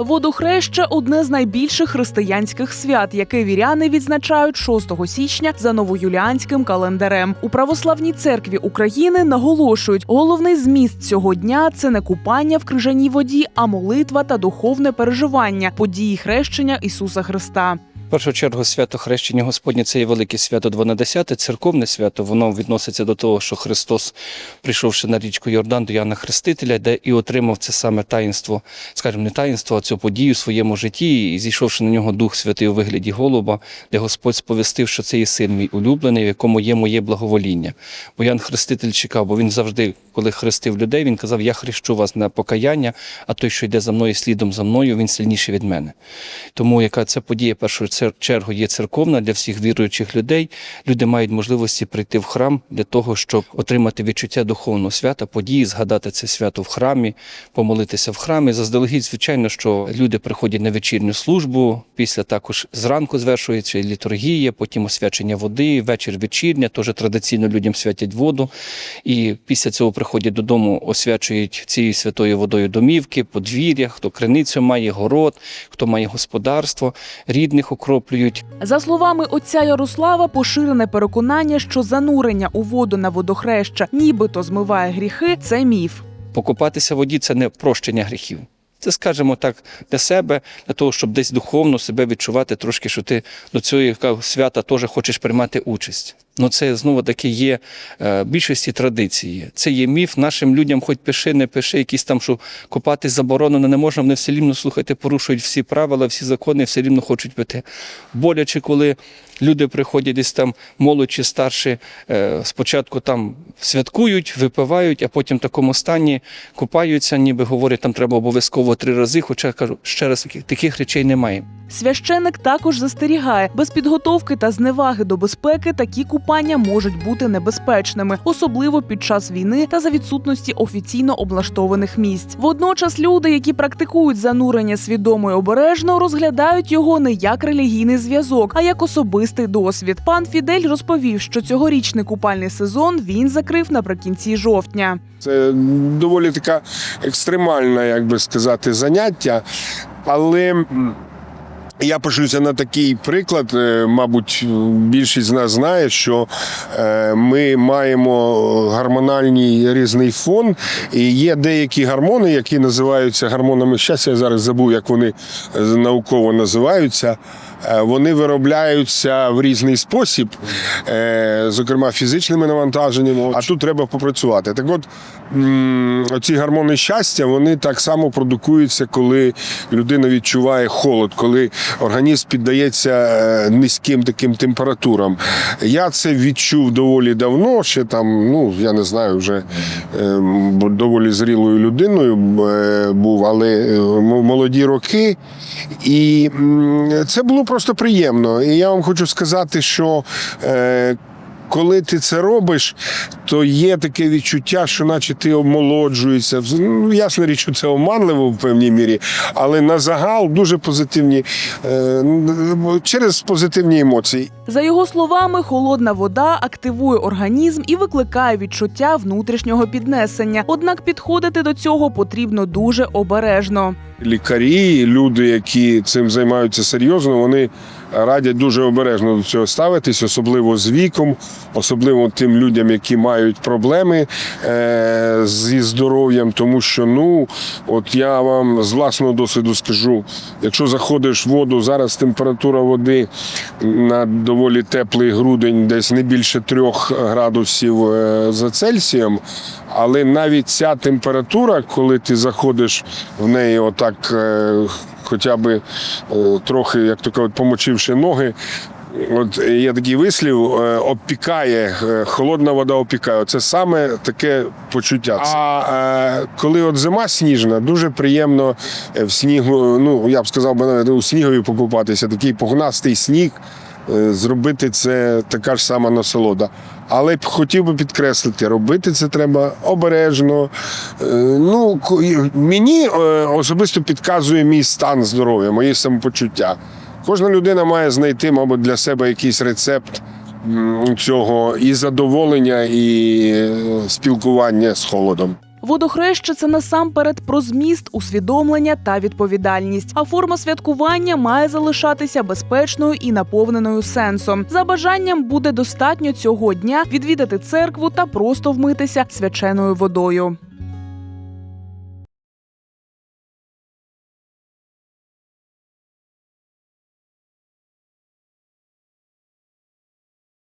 Водохреща одне з найбільших християнських свят, яке віряни відзначають 6 січня за новоюліанським календарем. У православній церкві України наголошують, головний зміст цього дня це не купання в крижаній воді, а молитва та духовне переживання події хрещення Ісуса Христа. В першу чергу свято хрещення Господнє це є велике свято 12, церковне свято. Воно відноситься до того, що Христос, прийшовши на річку Йордан до Яна Хрестителя, де і отримав це саме таїнство, скажімо, не таїнство, а цю подію в своєму житті, і зійшовши на нього Дух Святий у вигляді голуба, де Господь сповістив, що це є син мій улюблений, в якому є моє благовоління. Бо Ян Хреститель чекав, бо він завжди, коли хрестив людей, він казав: Я хрещу вас на покаяння, а той, що йде за мною, слідом за мною, він сильніший від мене. Тому яка ця подія цер- чергу є церковна для всіх віруючих людей. Люди мають можливості прийти в храм для того, щоб отримати відчуття духовного свята, події, згадати це свято в храмі, помолитися в храмі. Заздалегідь, звичайно, що люди приходять на вечірню службу. Після також зранку звершується літургія, потім освячення води, вечір вечірня. Теж традиційно людям святять воду. І після цього приходять додому, освячують цією святою водою домівки, подвір'я, хто криницю має, город, хто має господарство, рідних окроплюють. За словами отця Ярослава, поширене переконання, що занурення у воду на водохреща нібито змиває гріхи, це міф. Покупатися в воді це не прощення гріхів. Це, скажімо так, для себе, для того, щоб десь духовно себе відчувати трошки, що ти до цього свята теж хочеш приймати участь. Ну це знову таки є е, більшості традиції. Це є міф. Нашим людям, хоч пиши, не пиши, якісь там, що копати заборонено, не можна, вони все рівно слухайте, порушують всі правила, всі закони, все рівно хочуть пити. Боляче, коли люди приходять десь там молодь чи старші, е, спочатку там святкують, випивають, а потім в такому стані купаються, ніби говорять, там треба обов'язково три рази. Хоча кажу, ще раз таких- речей немає. Священник також застерігає, без підготовки та зневаги до безпеки такі купання можуть бути небезпечними, особливо під час війни та за відсутності офіційно облаштованих місць. Водночас люди, які практикують занурення свідомо і обережно, розглядають його не як релігійний зв'язок, а як особистий досвід. Пан Фідель розповів, що цьогорічний купальний сезон він закрив наприкінці жовтня. Це доволі така екстремальна, як би сказати, заняття. Але я пошлюся на такий приклад. Е, Мабуть, більшість з нас знає, що е, ми маємо гормональний різний фон, і є деякі гормони, які називаються гормонами щастя. Я зараз забув, як вони е, науково називаються. Е, Вони виробляються в різний спосіб, е, зокрема фізичними навантаженнями. А тут треба попрацювати. Так от м, оці гормони щастя, вони так само продукуються, коли людина відчуває холод, коли організм піддається е, низьким таким температурам. Я це відчув доволі давно, ще там, ну я не знаю, вже доволі зрілою людиною був, але молоді роки. І це було просто приємно. І я вам хочу сказати, що. Е, коли ти це робиш, то є таке відчуття, що наче ти омолоджуєшся. Ну, ясна річ, що це оманливо в певній мірі, але на загал дуже позитивні е, через позитивні емоції. За його словами, холодна вода активує організм і викликає відчуття внутрішнього піднесення. Однак підходити до цього потрібно дуже обережно. Лікарі, люди, які цим займаються серйозно, вони радять дуже обережно до цього ставитись, особливо з віком, особливо тим людям, які мають проблеми е, зі здоров'ям. Тому що, ну, от я вам з власного досвіду скажу, якщо заходиш в воду, зараз температура води на доволі теплий грудень, десь не більше трьох градусів е, за Цельсієм. Але навіть ця температура, коли ти заходиш в неї отак, е, хоча б е, трохи, як то кажуть, помочивши ноги. От є такий вислів, е, обпікає, е, холодна вода опікає. Це саме таке почуття. А е, коли от зима сніжна, дуже приємно е, в снігу, ну я б сказав би навіть у снігові покупатися, такий погнастий сніг. Е, Зробити це така ж сама насолода. Але хотів би підкреслити, робити це треба обережно. Е, Ну, мені е, особисто підказує мій стан здоров'я, моє самопочуття. Кожна людина має знайти, мабуть, для себе якийсь рецепт цього і задоволення, і спілкування з холодом. Водохреще це насамперед про зміст, усвідомлення та відповідальність. А форма святкування має залишатися безпечною і наповненою сенсом. За бажанням буде достатньо цього дня відвідати церкву та просто вмитися свяченою водою.